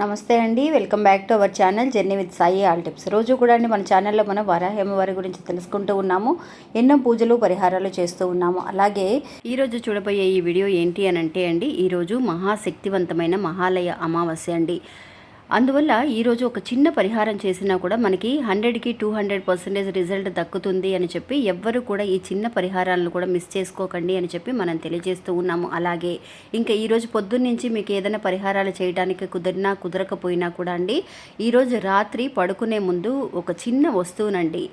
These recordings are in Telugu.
నమస్తే అండి welcome back to our channel journey with Sai all tips. రోజు కూడా అండి మన ఛానల్లో మనం వరాహేమవారి గురించి తెలుసుకుంటూ ఉన్నాము ఎన్నో పూజలు పరిహారాలు చేస్తూ ఉన్నాము. అలాగే ఈరోజు చూడబోయే ఈ వీడియో ఏంటి అని అంటే అండి ఈరోజు మహాశక్తివంతమైన మహాలయ అమావాస్య అండి. అందువల్ల ఈరోజు ఒక చిన్న పరిహారం చేసినా కూడా మనకి హండ్రెడ్కి టూ హండ్రెడ్ పర్సెంటేజ్ రిజల్ట్ దక్కుతుంది అని చెప్పి ఎవ్వరు కూడా ఈ చిన్న పరిహారాలను కూడా మిస్ చేసుకోకండి అని చెప్పి మనం తెలియజేస్తూ ఉన్నాము. అలాగే ఇంకా ఈరోజు పొద్దున్నుంచి మీకు ఏదైనా పరిహారాలు చేయడానికి కుదిరినా కుదరకపోయినా కూడా అండి ఈరోజు రాత్రి పడుకునే ముందు ఒక చిన్న వస్తువునండి.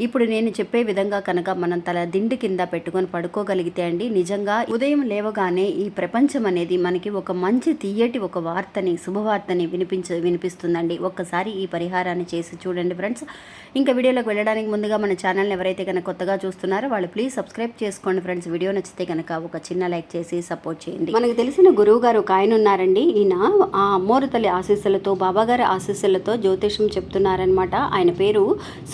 ఇప్పుడు నేను చెప్పే విధంగా కనుక మనం తల దిండి కింద పెట్టుకొని పడుకోగలిగితే అండి నిజంగా ఉదయం లేవగానే ఈ ప్రపంచం అనేది మనకి ఒక మంచి తీయటి ఒక వార్తని శుభవార్తని వినిపించ వినిపిస్తుందండి. ఒక్కసారి ఈ పరిహారాన్ని చేసి చూడండి ఫ్రెండ్స్. ఇంకా వీడియోలోకి వెళ్ళడానికి ముందుగా మన ఛానల్ని ఎవరైతే కనుక కొత్తగా చూస్తున్నారో వాళ్ళు ప్లీజ్ సబ్స్క్రైబ్ చేసుకోండి ఫ్రెండ్స్. వీడియో నచ్చితే కనుక ఒక చిన్న లైక్ చేసి సపోర్ట్ చేయండి. మనకు తెలిసిన గురువు గారు ఒక ఆయన ఉన్నారండి. ఈయన ఆ అమ్మోరు తల్లి ఆశీస్సులతో బాబాగారి ఆశీస్సులతో జ్యోతిషం చెప్తున్నారనమాట ఆయన పేరు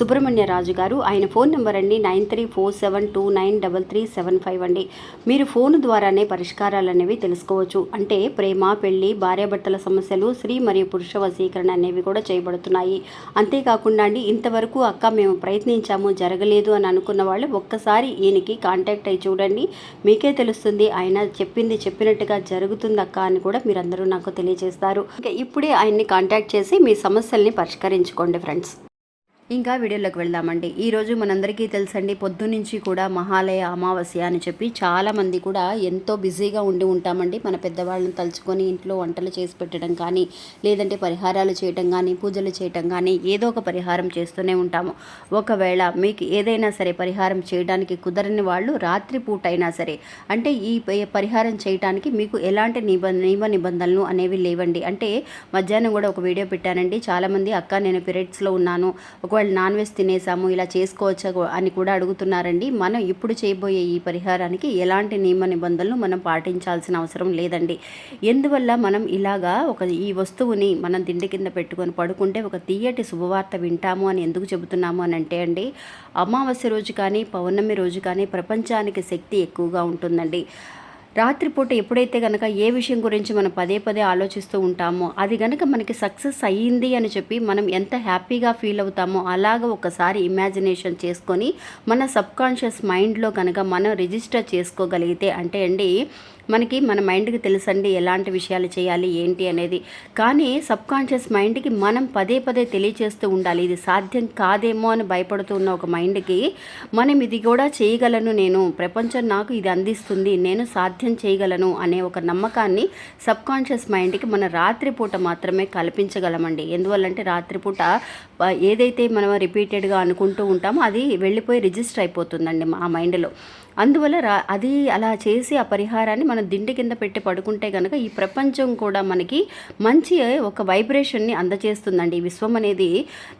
సుబ్రహ్మణ్య రాజు గారు. ఆయన ఫోన్ నెంబర్ అండి nine three four seven two nine double three seven five అండి. మీరు ఫోన్ ద్వారానే పరిష్కారాలు అనేవి తెలుసుకోవచ్చు. అంటే ప్రేమ పెళ్ళి భార్యాభర్తల సమస్యలు స్త్రీ మరియు పురుష వశీకరణ అనేవి కూడా చేయబడుతున్నాయి. అంతేకాకుండా అండి ఇంతవరకు అక్క మేము ప్రయత్నించాము జరగలేదు అని అనుకున్న వాళ్ళు ఒక్కసారి ఈయనకి కాంటాక్ట్ అయ్యి చూడండి. మీకే తెలుస్తుంది ఆయన చెప్పింది చెప్పినట్టుగా జరుగుతుంది అక్క అని కూడా మీరందరూ నాకు తెలియజేస్తారు. ఇంకా ఇప్పుడే ఆయన్ని కాంటాక్ట్ చేసి మీ సమస్యల్ని పరిష్కరించుకోండి ఫ్రెండ్స్. ఇంకా వీడియోలోకి వెళ్దామండి. ఈరోజు మనందరికీ తెలుసండి పొద్దునుంచి కూడా మహాలయ అమావాస్య అని చెప్పి చాలామంది కూడా ఎంతో బిజీగా ఉండి ఉంటామండి. మన పెద్దవాళ్ళని తలుచుకొని ఇంట్లో వంటలు చేసి పెట్టడం కానీ లేదంటే పరిహారాలు చేయటం కానీ పూజలు చేయటం కానీ ఏదో ఒక పరిహారం చేస్తూనే ఉంటాము. ఒకవేళ మీకు ఏదైనా సరే పరిహారం చేయడానికి కుదరని వాళ్ళు రాత్రిపూట అయినా సరే అంటే ఈ పరిహారం చేయడానికి మీకు ఎలాంటి నిబంధ నియమ నిబంధనలు అనేవి లేవండి. అంటే మధ్యాహ్నం కూడా ఒక వీడియో పెట్టానండి. చాలామంది అక్క నేను పీరియడ్స్లో ఉన్నాను. ఒక ఒకవేళ నాన్ వెజ్ తినేసాము ఇలా చేసుకోవచ్చా అని కూడా అడుగుతున్నారండి. మనం ఇప్పుడు చేయబోయే ఈ పరిహారానికి ఎలాంటి నియమ నిబంధనలు మనం పాటించాల్సిన అవసరం లేదండి. ఎందువల్ల మనం ఇలాగా ఒక ఈ వస్తువుని మనం దిండి కింద పెట్టుకొని పడుకుంటే ఒక తీయటి శుభవార్త వింటాము అని ఎందుకు చెబుతున్నాము అని అంటే అండి అమావాస్య రోజు కానీ పౌర్ణమి రోజు కానీ ప్రపంచానికి శక్తి ఎక్కువగా ఉంటుందండి. రాత్రిపూట ఎప్పుడైతే కనుక ఏ విషయం గురించి మనం పదే పదే ఆలోచిస్తూ ఉంటామో అది కనుక మనకి సక్సెస్ అయ్యింది అని చెప్పి మనం ఎంత హ్యాపీగా ఫీల్ అవుతామో అలాగ ఒకసారి ఇమాజినేషన్ చేసుకొని మన సబ్కాన్షియస్ మైండ్లో కనుక మనం రిజిస్టర్ చేసుకోగలిగితే అంటే అండి మనకి మన మైండ్కి తెలుసండి ఎలాంటి విషయాలు చేయాలి ఏంటి అనేది. కానీ సబ్ కాన్షియస్ మైండ్కి మనం పదే పదే తెలియచేస్తూ ఉండాలి. ఇది సాధ్యం కాదేమో అని భయపడుతూ ఉన్న ఒక మైండ్కి మనం ఇది కూడా చేయగలను నేను. ప్రపంచం నాకు ఇది అందిస్తుంది నేను సాధ్యం చేయగలను అనే ఒక నమ్మకాన్ని సబ్ కాన్షియస్ మైండ్కి మన రాత్రిపూట మాత్రమే కల్పించగలమండి. ఎందువల్లంటే రాత్రిపూట ఏదైతే మనం రిపీటెడ్గా అనుకుంటూ ఉంటామో అది వెళ్ళిపోయి రిజిస్టర్ అయిపోతుందండి మా మైండ్లో. అందువల్ల రా అది అలా చేసి ఆ పరిహారాన్ని మనం దిండి కింద పెట్టి పడుకుంటే కనుక ఈ ప్రపంచం కూడా మనకి మంచి ఒక వైబ్రేషన్ని అందజేస్తుందండి. ఈ విశ్వం అనేది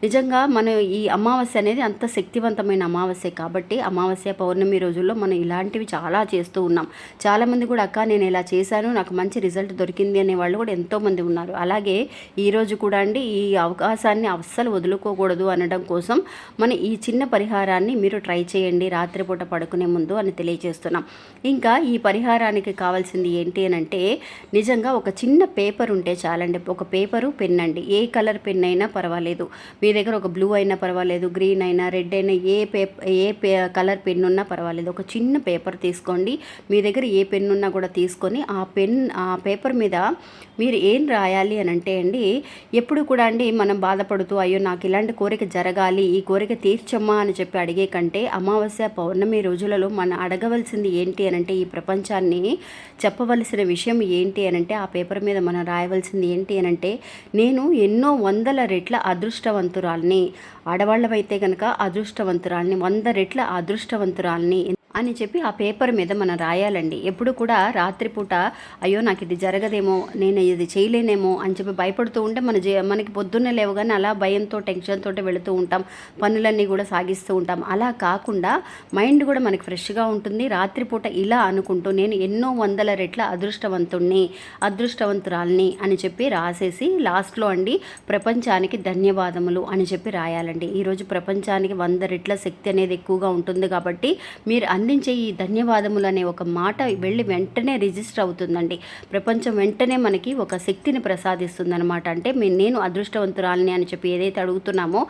నిజంగా మనం ఈ అమావాస్య అనేది అంత శక్తివంతమైన అమావాస్య కాబట్టి అమావాస్య పౌర్ణమి రోజుల్లో మనం ఇలాంటివి చాలా చేస్తూ ఉన్నాం. చాలామంది కూడా అక్క నేను ఇలా చేశాను నాకు మంచి రిజల్ట్ దొరికింది అనే వాళ్ళు కూడా ఎంతోమంది ఉన్నారు. అలాగే ఈరోజు కూడా అండి ఈ అవకాశాన్ని అస్సలు వదులుకోకూడదు అనడం కోసం మన ఈ చిన్న పరిహారాన్ని మీరు ట్రై చేయండి. రాత్రిపూట పడుకునే ముందు. అని తెలియజేస్తున్నాం. ఇంకా ఈ పరిహారానికి కావాల్సింది ఏంటి అని అంటే నిజంగా ఒక చిన్న పేపర్ ఉంటే చాలండి. ఒక పేపరు పెన్ అండి. ఏ కలర్ పెన్ అయినా పర్వాలేదు. మీ దగ్గర ఒక బ్లూ అయినా పర్వాలేదు గ్రీన్ అయినా రెడ్ అయినా ఏ పేప ఏ పే కలర్ పెన్ ఉన్నా పర్వాలేదు. ఒక చిన్న పేపర్ తీసుకోండి. మీ దగ్గర ఏ పెన్ ఉన్నా కూడా తీసుకొని ఆ పెన్ ఆ పేపర్ మీద మీరు ఏం రాయాలి అని అంటే అండి ఎప్పుడు కూడా అండి మనం బాధపడుతూ అయ్యో నాకు ఇలాంటి కోరిక జరగాలి ఈ కోరిక తీర్చమ్మా అని చెప్పి అడిగే కంటే అమావాస్య పౌర్ణమి రోజులలో మన అడగవలసింది ఏంటి అని అంటే ఈ ప్రపంచాన్ని చెప్పవలసిన విషయం ఏంటి అని అంటే ఆ పేపర్ మీద మనం రాయవలసింది ఏంటి అని అంటే నేను ఎన్నో వందల రెట్ల అదృష్టవంతురాల్ని ఆడవాళ్ళమైతే కనుక అదృష్టవంతురాల్ని వంద రెట్ల అదృష్టవంతురాల్ని అని చెప్పి ఆ పేపర్ మీద మనం రాయాలండి. ఎప్పుడు కూడా రాత్రిపూట అయ్యో నాకు ఇది జరగదేమో నేను ఇది చేయలేనేమో అని చెప్పి భయపడుతూ ఉంటే మన జీ మనకి పొద్దున్నే లేవగానే అలా భయంతో టెన్షన్తో వెళుతూ ఉంటాం. పనులన్నీ కూడా సాగిస్తూ ఉంటాం. అలా కాకుండా మైండ్ కూడా మనకి ఫ్రెష్గా ఉంటుంది. రాత్రిపూట ఇలా అనుకుంటూ నేను ఎన్నో వందల రెట్ల అదృష్టవంతుణ్ణి అదృష్టవంతురాల్ని అని చెప్పి రాసేసి లాస్ట్లో అండి ప్రపంచానికి ధన్యవాదములు అని చెప్పి రాయాలండి. ఈరోజు ప్రపంచానికి వంద రెట్ల శక్తి అనేది ఎక్కువగా ఉంటుంది కాబట్టి మీరు అందించే ఈ ధన్యవాదములు అనే ఒక మాట వెళ్ళి వెంటనే రిజిస్టర్ అవుతుందండి. ప్రపంచం వెంటనే మనకి ఒక శక్తిని ప్రసాదిస్తుందనమాట అంటే మేము నేను అదృష్టవంతురాలని అని చెప్పి ఏదైతే అడుగుతున్నామో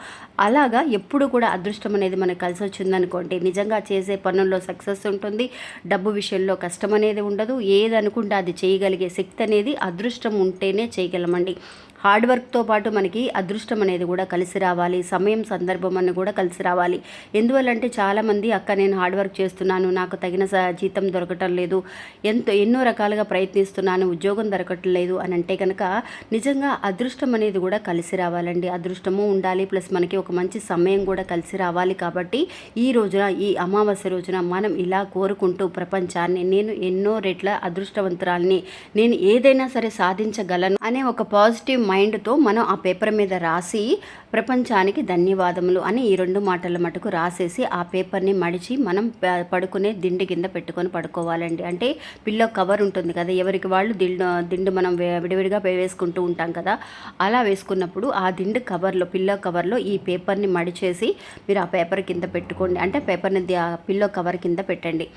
అలాగా ఎప్పుడు కూడా అదృష్టం అనేది మనకు కలిసి వచ్చిందనుకోండి నిజంగా చేసే పనుల్లో సక్సెస్ ఉంటుంది. డబ్బు విషయంలో కష్టం అనేది ఉండదు. ఏది అనుకుంటే అది చేయగలిగే శక్తి అనేది అదృష్టం ఉంటేనే చేయగలమండి. హార్డ్ వర్క్తో పాటు మనకి అదృష్టం అనేది కూడా కలిసి రావాలి సమయం సందర్భం అని కూడా కలిసి రావాలి. ఎందువల్లంటే చాలామంది అక్క నేను హార్డ్ వర్క్ చేస్తున్నాను నాకు తగిన స- జీతం దొరకటం లేదు ఎంతో ఎన్నో రకాలుగా ప్రయత్నిస్తున్నాను ఉద్యోగం దొరకటం లేదు అని అంటే కనుక నిజంగా అదృష్టం అనేది కూడా కలిసి రావాలండి. అదృష్టము ఉండాలి ప్లస్ మనకి ఒక మంచి సమయం కూడా కలిసి రావాలి కాబట్టి ఈ రోజున ఈ అమావాస్య రోజున మనం ఇలా కోరుకుంటూ ప్రపంచాన్ని నేను ఎన్నో రెట్ల అదృష్టవంతురాల్ని నేను ఏదైనా సరే సాధించగలను అనే ఒక పాజిటివ్ మైండ్తో మనం ఆ పేపర్ మీద రాసి ప్రపంచానికి ధన్యవాదములు అని ఈ రెండు మాటల మటుకు రాసేసి ఆ పేపర్ని మడిచి మనం పడుకునే దిండు కింద పెట్టుకొని పడుకోవాలండి. అంటే పిల్లో కవర్ ఉంటుంది కదా ఎవరికి వాళ్ళు దిండు దిండు మనం విడివిడిగా వేసుకుంటూ ఉంటాం కదా అలా వేసుకున్నప్పుడు ఆ దిండు కవర్లో పిల్లో కవర్లో ఈ పేపర్ని మడిచేసి మీరు ఆ పేపర్ కింద పెట్టుకోండి. అంటే పేపర్ని ఆ పిల్లో కవర్ కింద పెట్టండి.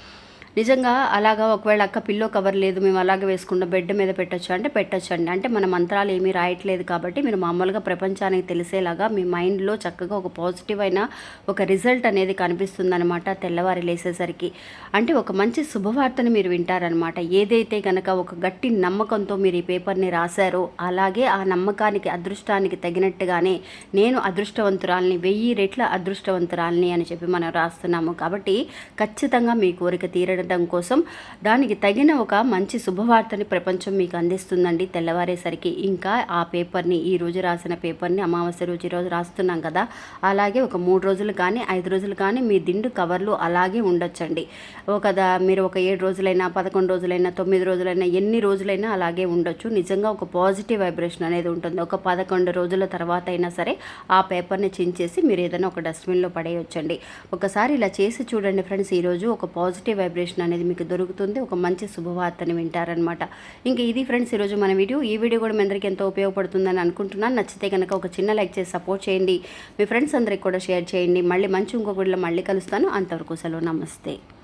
నిజంగా అలాగా ఒకవేళ అక్క పిల్లో కవర్ లేదు మేము అలాగే వేసుకుంటాం బెడ్ మీద పెట్టొచ్చు? అంటే పెట్టచ్చు అండి అంటే మన మంత్రాలు ఏమీ రాయట్లేదు కాబట్టి మీరు మామూలుగా ప్రపంచానికి తెలిసేలాగా మీ మైండ్లో చక్కగా ఒక పాజిటివ్ అయిన ఒక రిజల్ట్ అనేది కనిపిస్తుంది అనమాట తెల్లవారి లేసేసరికి. అంటే ఒక మంచి శుభవార్తను మీరు వింటారనమాట ఏదైతే కనుక ఒక గట్టి నమ్మకంతో మీరు ఈ పేపర్ని రాశారో అలాగే ఆ నమ్మకానికి అదృష్టానికి తగినట్టుగానే నేను అదృష్టవంతురాల్ని వెయ్యి రెట్ల అదృష్టవంతురాల్ని అని చెప్పి మనం రాస్తున్నాము. కాబట్టి ఖచ్చితంగా మీ కోరిక తీరడం కోసం దానికి తగిన ఒక మంచి శుభవార్తని ప్రపంచం మీకు అందిస్తుందండి. తెల్లవారేసరికి ఇంకా ఆ పేపర్ని ఈ రోజు రాసిన పేపర్ని అమావాస్య రోజు ఈరోజు రాస్తున్నాం కదా. అలాగే ఒక మూడు రోజులు కానీ ఐదు రోజులు కానీ మీ దిండు కవర్లు అలాగే ఉండొచ్చండి. ఒక మీరు ఒక ఏడు రోజులైనా పదకొండు రోజులైనా తొమ్మిది రోజులైనా ఎన్ని రోజులైనా అలాగే ఉండొచ్చు. నిజంగా ఒక పాజిటివ్ వైబ్రేషన్ అనేది ఉంటుంది. ఒక పదకొండు రోజుల తర్వాత అయినా సరే ఆ పేపర్ని చించేసి మీరు ఏదైనా ఒక డస్ట్బిన్లో పడేయొచ్చండి. ఒకసారి ఇలా చేసి చూడండి ఫ్రెండ్స్ ఈరోజు ఒక పాజిటివ్ వైబ్రేషన్ అనేది మీకు దొరుకుతుంది. ఒక మంచి శుభవార్తని వింటారనమాట ఇంకా ఇది ఫ్రెండ్స్ ఈరోజు మన వీడియో. ఈ వీడియో కూడా మీ అందరికీ ఎంతో ఉపయోగపడుతుందని అనుకుంటున్నాను. నచ్చితే కనుక ఒక చిన్న లైక్ చేసి సపోర్ట్ చేయండి. మీ ఫ్రెండ్స్ అందరికి కూడా షేర్ చేయండి. మళ్ళీ మంచి ఇంకొకటిలో మళ్ళీ కలుస్తాను. అంతవరకు సెలవు. నమస్తే.